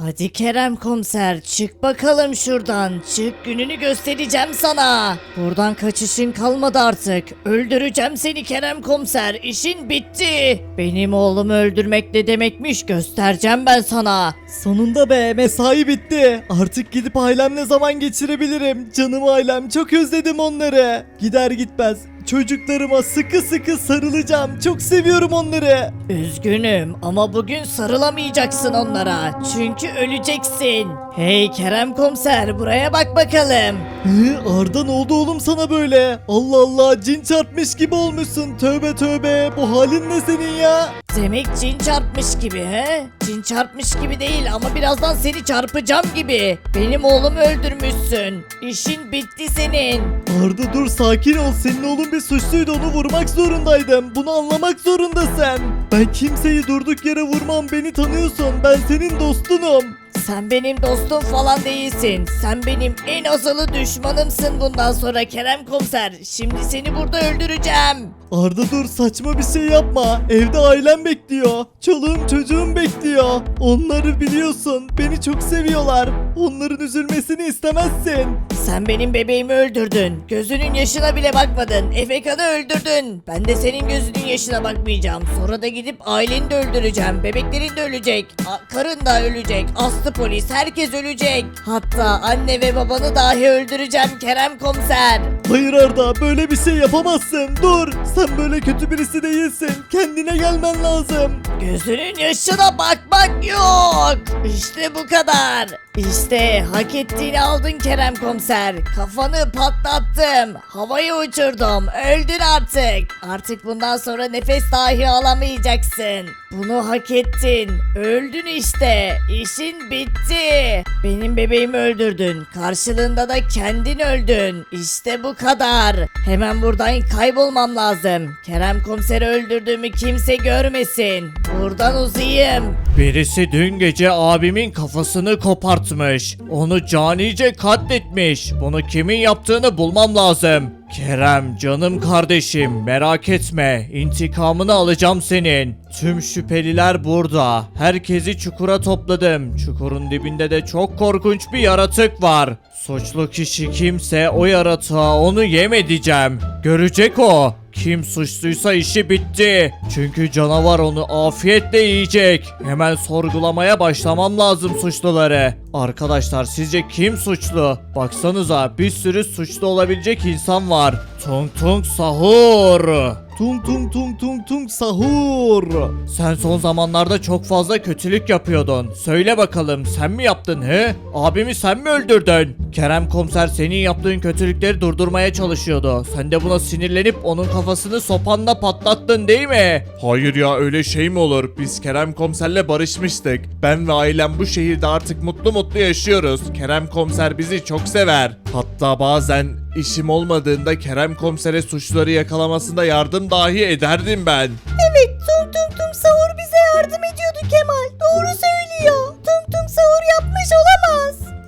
Hadi Kerem komiser çık bakalım şuradan. Çık gününü göstereceğim sana. Buradan kaçışın kalmadı artık. Öldüreceğim seni Kerem komiser. İşin bitti. Benim oğlumu öldürmek ne demekmiş göstereceğim ben sana. Sonunda be mesai bitti. Artık gidip ailemle zaman geçirebilirim. Canım ailem çok özledim onları. Gider gitmez çocuklarıma sıkı sıkı sarılacağım. Çok seviyorum onları. Üzgünüm ama bugün sarılamayacaksın onlara. Çünkü öleceksin. Hey Kerem komiser buraya bak bakalım. Hı, Arda ne oldu oğlum sana böyle? Allah Allah cin çarpmış gibi olmuşsun. Tövbe tövbe bu halin ne senin ya? Demek cin çarpmış gibi he? Cin çarpmış gibi değil ama birazdan seni çarpacağım gibi. Benim oğlumu öldürmüşsün. İşin bitti senin. Arda dur sakin ol. Senin oğlun bir suçluydu onu vurmak zorundaydım. Bunu anlamak zorundasın. Ben kimseyi durduk yere vurmam beni tanıyorsun. Ben senin dostunum. Sen benim dostum falan değilsin. Sen benim en azılı düşmanımsın bundan sonra Kerem komiser. Şimdi seni burada öldüreceğim. Arda dur saçma bir şey yapma. Evde ailem bekliyor. Çoluğum çocuğum bekliyor. Onları biliyorsun. Beni çok seviyorlar. Onların üzülmesini istemezsin. Sen benim bebeğimi öldürdün. Gözünün yaşına bile bakmadın. Efekan'ı öldürdün. Ben de senin gözünün yaşına bakmayacağım. Sonra da gidip aileni de öldüreceğim. Bebeklerin de ölecek. A- karın da ölecek. Aslı polis herkes ölecek. Hatta anne ve babanı dahi öldüreceğim Kerem komiser. Hayır Arda böyle bir şey yapamazsın. Dur. Sen böyle kötü birisi değilsin. Kendine gelmen lazım. Gözünün yaşına bakmak yok. İşte bu kadar. İşte hak ettiğini aldın Kerem komiser. Kafanı patlattım. Havayı uçurdum. Öldün artık. Artık bundan sonra nefes dahi alamayacaksın. Bunu hak ettin. Öldün işte. İşin bitti. Benim bebeğimi öldürdün. Karşılığında da kendin öldün. İşte bu kadar. Hemen buradan kaybolmam lazım. Kerem komiseri öldürdüğümü kimse görmesin. Buradan uzayayım. Birisi dün gece abimin kafasını kopartmış. Onu canice katletmiş. Bunu kimin yaptığını bulmam lazım. Kerem canım kardeşim merak etme intikamını alacağım senin. Tüm şüpheliler burada. Herkesi çukura topladım. Çukurun dibinde de çok korkunç bir yaratık var. Suçlu kişi kimse o yaratığa onu yem edeceğim. Görecek o. Kim suçluysa işi bitti. Çünkü canavar onu afiyetle yiyecek. Hemen sorgulamaya başlamam lazım suçluları. Arkadaşlar sizce kim suçlu? Baksanıza bir sürü suçlu olabilecek insan var. Tung tung sahur. Tung tung tung tung tung sahur. Sen son zamanlarda çok fazla kötülük yapıyordun. Söyle bakalım sen mi yaptın he? Abimi sen mi öldürdün? Kerem komiser senin yaptığın kötülükleri durdurmaya çalışıyordu. Sen de buna sinirlenip onun kafasını sopanla patlattın değil mi? Hayır ya öyle şey mi olur? Biz Kerem komiserle barışmıştık. Ben ve ailem bu şehirde artık mutlu mutlu yaşıyoruz. Kerem komiser bizi çok sever. Hatta bazen işim olmadığında Kerem komisere suçları yakalamasında yardım dahi ederdim ben. Evet Tung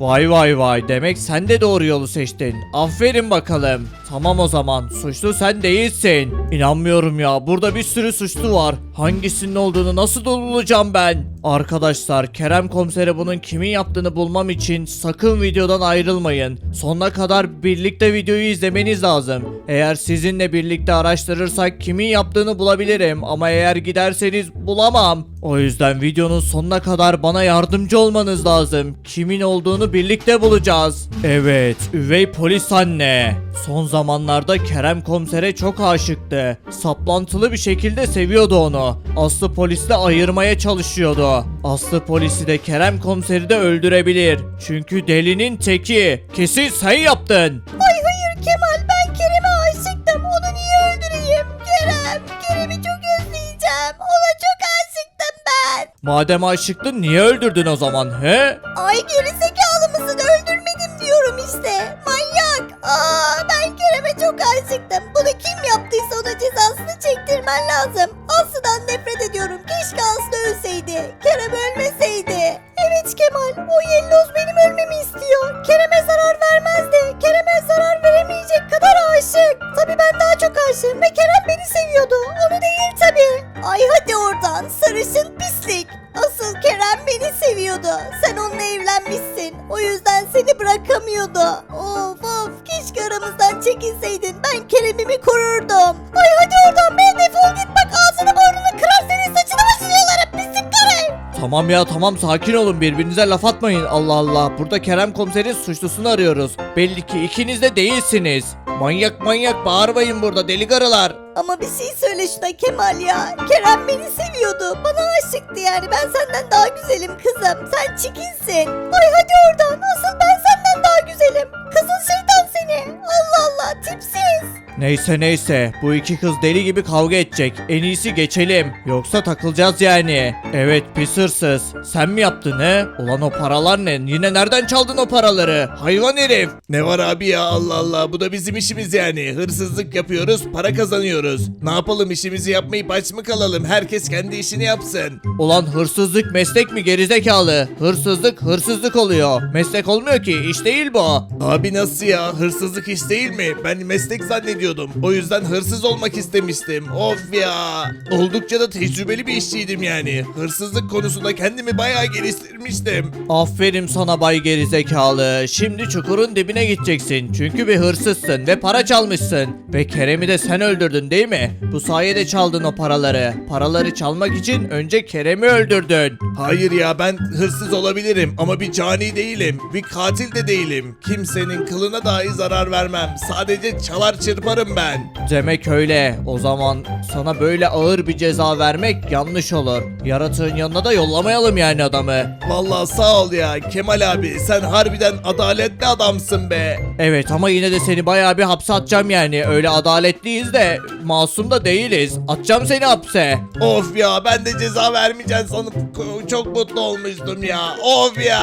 Vay vay vay demek sen de doğru yolu seçtin. Aferin bakalım. Tamam o zaman suçlu sen değilsin. İnanmıyorum ya burada bir sürü suçlu var. Hangisinin olduğunu nasıl bulacağım ben? Arkadaşlar Kerem komisere bunun kimin yaptığını bulmam için sakın videodan ayrılmayın. Sonuna kadar birlikte videoyu izlemeniz lazım. Eğer sizinle birlikte araştırırsak kimin yaptığını bulabilirim ama eğer giderseniz bulamam. O yüzden videonun sonuna kadar bana yardımcı olmanız lazım. Kimin olduğunu birlikte bulacağız. Evet, üvey polis anne. Son zamanlarda Kerem komisere çok aşıktı. Saplantılı bir şekilde seviyordu onu. Aslı polisle ayırmaya çalışıyordu. Aslı polisi de Kerem komiseri de öldürebilir. Çünkü delinin teki. Kesin sen yaptın. Ay hayır Kemal ben Kerem'e aşıktım. Onu niye öldüreyim? Kerem, Kerem'i çok özleyeceğim. Ona çok aşıktım ben. Madem aşıktın niye öldürdün o zaman he? Ay gerizekalı çektirmen lazım. Aslı'dan nefret ediyorum. Keşke Aslı ölseydi. Kerem ölmeseydi. Evet Kemal. O Yelloz benim ölmemi istiyor. Kerem'e zarar vermezdi. Kerem'e zarar veremeyecek kadar aşık. Tabii ben daha çok aşığım ve Kerem beni seviyordu. Onu değil tabii. Ay hadi oradan sarışın pislik. Asıl Kerem beni seviyordu. Sen onu evlenmişsin. O yüzden seni bırakamıyordu. Of of keşke aramızdan çekilseydin. Ben Kerem'imi korurdum. Ay hadi oradan be defol git bak ağzını burnunu kırar senin saçını başını yolarım pislik karı. Tamam ya tamam sakin olun birbirinize laf atmayın Allah Allah. Burada Kerem komiserin suçlusunu arıyoruz. Belli ki ikiniz de değilsiniz. Manyak manyak bağırmayın burada deli karılar. Ama bir şey söyle şuna Kemal ya. Kerem beni seviyordu. Bana aşıktı yani. Ben senden daha güzelim kızım. Sen çikinsin. Ay hadi oradan. Asıl ben senden daha güzelim. Kızıl şeytan seni. Allah Allah tipsiz. Neyse neyse bu iki kız deli gibi kavga edecek. En iyisi geçelim. Yoksa takılacağız yani. Evet pis hırsız. Sen mi yaptın he? Ulan o paralar ne? Yine nereden çaldın o paraları? Hayvan herif. Ne var abi ya Allah Allah bu da bizim işimiz yani. Hırsızlık yapıyoruz para kazanıyoruz. Ne yapalım işimizi yapmayıp aç mı kalalım herkes kendi işini yapsın. Ulan hırsızlık meslek mi gerizekalı? Hırsızlık hırsızlık oluyor. Meslek olmuyor ki iş değil bu. Abi nasıl ya hırsızlık iş değil mi? Ben meslek zannediyordum. O yüzden hırsız olmak istemiştim. Of ya. Oldukça da tecrübeli bir işçiydim yani. Hırsızlık konusunda kendimi bayağı geliştirmiştim. Aferin sana bay gerizekalı. Şimdi çukurun dibine gideceksin. Çünkü bir hırsızsın ve para çalmışsın. Ve Kerem'i de sen öldürdün değil mi? Bu sayede çaldın o paraları. Paraları çalmak için önce Kerem'i öldürdün. Hayır ya ben hırsız olabilirim ama bir cani değilim. Bir katil de değilim. Kimsenin kılına dahi zarar vermem. Sadece çalar çırparım ben. Demek öyle. O zaman sana böyle ağır bir ceza vermek yanlış olur. Yaratığın yanına da yollamayalım yani adamı. Vallahi sağ ol ya Kemal abi sen harbiden adaletli adamsın be. Evet ama yine de seni bayağı bir hapse atacağım yani. Öyle adaletliyiz de masum da değiliz. Atacağım seni hapse. Of ya ben de ceza vermeyeceksin sanıp çok mutlu olmuştum ya. Of ya.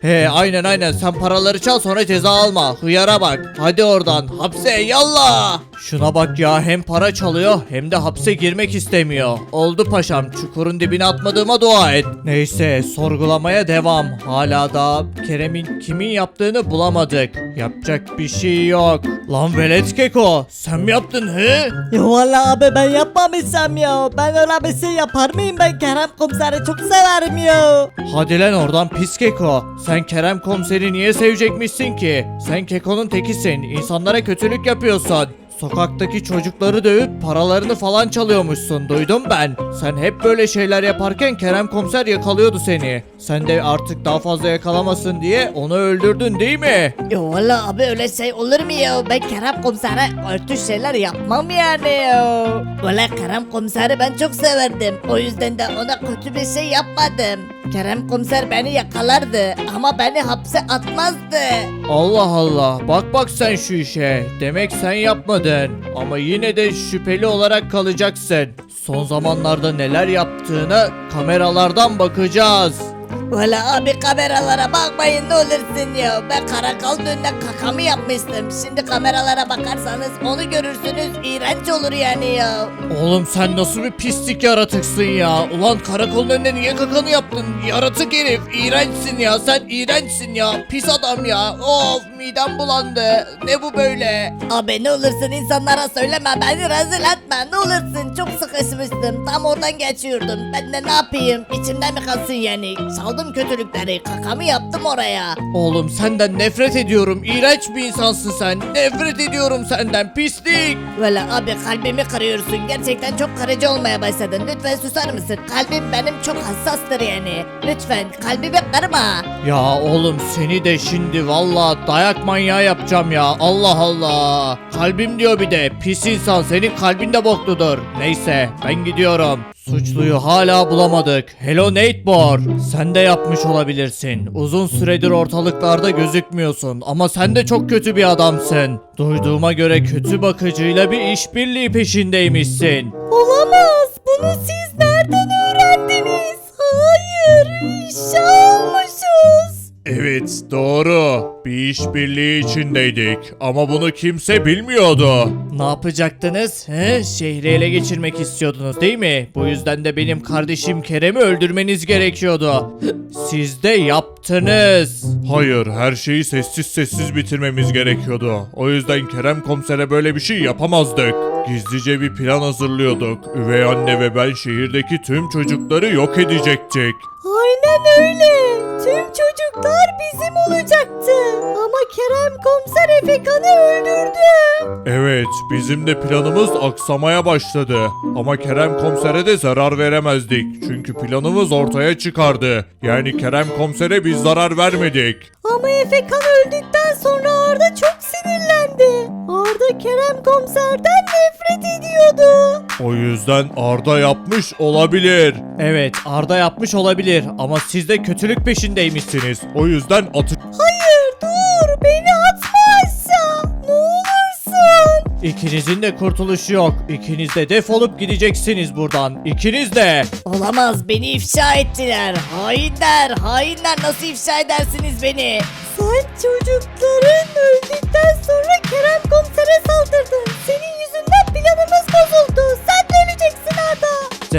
He aynen aynen sen paraları çal sonra ceza alma. Hıyara bak. Hadi oradan hapse yallah. Şuna bak ya hem para çalıyor hem de hapse girmek istemiyor. Oldu paşam çukurun dibine atmadığıma dua et. Neyse sorgulamaya devam. Hala da Kerem'in kimin yaptığını bulamadık. Yapacak bir şey yok. Lan velet keko sen mi yaptın he? Ya valla abi ben yapmamışsam ya. Ben öyle bir şey yapar mıyım ben Kerem komiseri çok severim ya. Hadi lan oradan pis keko. Sen Kerem komiseri niye sevecekmişsin ki? Sen kekonun tekisin. İnsanlara kötülük yapıyorsun. Sokaktaki çocukları dövüp paralarını falan çalıyormuşsun duydum ben. Sen hep böyle şeyler yaparken Kerem komiser yakalıyordu seni. Sen de artık daha fazla yakalamasın diye onu öldürdün değil mi? Yo valla abi öyle şey olur mu ya? Ben Kerem komisere örtü şeyler yapmam yani ya. Valla Kerem komiseri ben çok severdim. O yüzden de ona kötü bir şey yapmadım. Kerem komiser beni yakalardı ama beni hapse atmazdı. Allah Allah bak bak sen şu işe. Demek sen yapmadın. Ama yine de şüpheli olarak kalacaksın. Son zamanlarda neler yaptığına kameralardan bakacağız. Valla abi kameralara bakmayın ne olursun ya. Ben karakolun önüne kakamı yapmıştım. Şimdi kameralara bakarsanız onu görürsünüz. İğrenç olur yani ya. Oğlum sen nasıl bir pislik yaratıksın ya. Ulan karakolun önünde niye kakanı yaptın? Yaratık herif. İğrençsin ya. Sen iğrençsin ya. Pis adam ya. Of midem bulandı. Ne bu böyle? Abi ne olursun insanlara söyleme beni rezil etme ne olursun çok sıkışmıştım tam oradan geçiyordum ben de ne yapayım içimde mi kalsın yani saldım kötülükleri kakamı yaptım oraya Oğlum senden nefret ediyorum. İğrenç bir insansın sen. Nefret ediyorum senden. Pislik. Valla abi kalbimi kırıyorsun gerçekten çok kırıcı olmaya başladın lütfen susar mısın kalbim benim çok hassastır yani lütfen kalbimi kırma Ya oğlum seni de şimdi valla dayak manyağı yapacağım ya. Allah Allah. Kalbim diyor bir de. Pis insan senin kalbin de bokludur. Neyse ben gidiyorum. Suçluyu hala bulamadık. Hello Natebor. Sen de yapmış olabilirsin. Uzun süredir ortalıklarda gözükmüyorsun ama sen de çok kötü bir adamsın. Duyduğuma göre kötü bakıcıyla bir işbirliği peşindeymişsin. Olamaz. Bunu siz nereden öğrendiniz? Hayır. İşe olmuşuz. Evet doğru. Bir işbirliği içindeydik ama bunu kimse bilmiyordu. Ne yapacaktınız? He? Şehri ele geçirmek istiyordunuz değil mi? Bu yüzden de benim kardeşim Kerem'i öldürmeniz gerekiyordu. Siz de yaptınız. Hayır her şeyi sessiz sessiz bitirmemiz gerekiyordu. O yüzden Kerem komisere böyle bir şey yapamazdık. Gizlice bir plan hazırlıyorduk. Üvey anne ve ben şehirdeki tüm çocukları yok edecektik. Aynen öyle. Tüm çocuklar olacaktı. Ama Kerem komiser Efekan'ı öldürdü. Evet, bizim de planımız aksamaya başladı. Ama Kerem komisere de zarar veremezdik. Çünkü planımız ortaya çıkardı. Yani Kerem komisere biz zarar vermedik. Ama Efekan öldükten sonra Arda çok sinirlendi. Arda Kerem komiserden nefret ediyordu. O yüzden Arda yapmış olabilir. Evet Arda yapmış olabilir ama siz de kötülük peşindeymişsiniz. O yüzden atı... Hayır dur beni atma aşağı. Ne olursun. İkinizin de kurtuluşu yok. İkiniz de defolup gideceksiniz buradan. İkiniz de. Olamaz beni ifşa ettiler. Hainler hainler nasıl ifşa edersiniz beni? Sen çocukların öldükten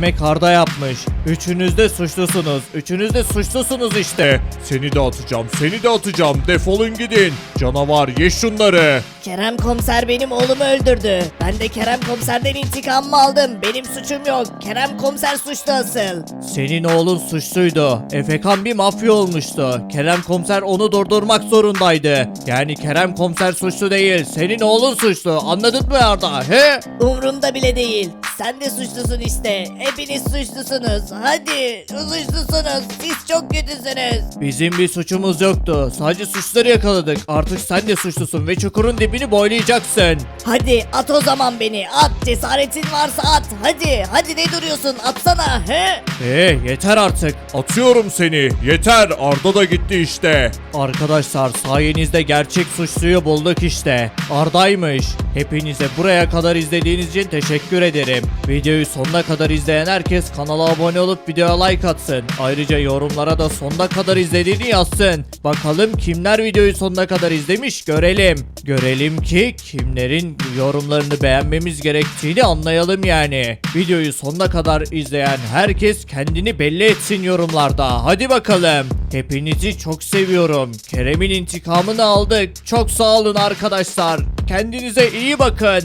Demek Arda yapmış. Üçünüz de suçlusunuz. Üçünüz de suçlusunuz işte. E, seni de atacağım, seni de atacağım. Defolun gidin. Canavar ye şunları. Kerem komiser benim oğlumu öldürdü. Ben de Kerem komiserden intikamımı aldım. Benim suçum yok. Kerem komiser suçlu asıl. Senin oğlun suçluydu. Efekan bir mafya olmuştu. Kerem komiser onu durdurmak zorundaydı. Yani Kerem komiser suçlu değil. Senin oğlun suçlu. Anladın mı Arda? He? Umrumda bile değil. Sen de suçlusun işte. Hepiniz suçlusunuz. Hadi suçlusunuz. Siz çok kötüsünüz. Bizim bir suçumuz yoktu. Sadece suçları yakaladık. Artık sen de suçlusun ve çukurun dibini boylayacaksın. Hadi at o zaman beni. At. Cesaretin varsa at. Hadi. Hadi ne duruyorsun? Atsana. He? Ee yeter artık. Atıyorum seni. Yeter. Arda da gitti işte. Arkadaşlar sayenizde gerçek suçluyu bulduk işte. Arda'ymış. Hepinize buraya kadar izlediğiniz için teşekkür ederim. Videoyu sonuna kadar izleyen herkes kanala abone olup videoya like atsın. Ayrıca yorumlara da sonuna kadar izlediğini yazsın. Bakalım kimler videoyu sonuna kadar izlemiş görelim. Görelim ki kimlerin yorumlarını beğenmemiz gerektiğini anlayalım yani. Videoyu sonuna kadar izleyen herkes kendini belli etsin yorumlarda. Hadi bakalım. Hepinizi çok seviyorum. Kerem'in intikamını aldık. Çok sağ olun arkadaşlar. Kendinize iyi bakın.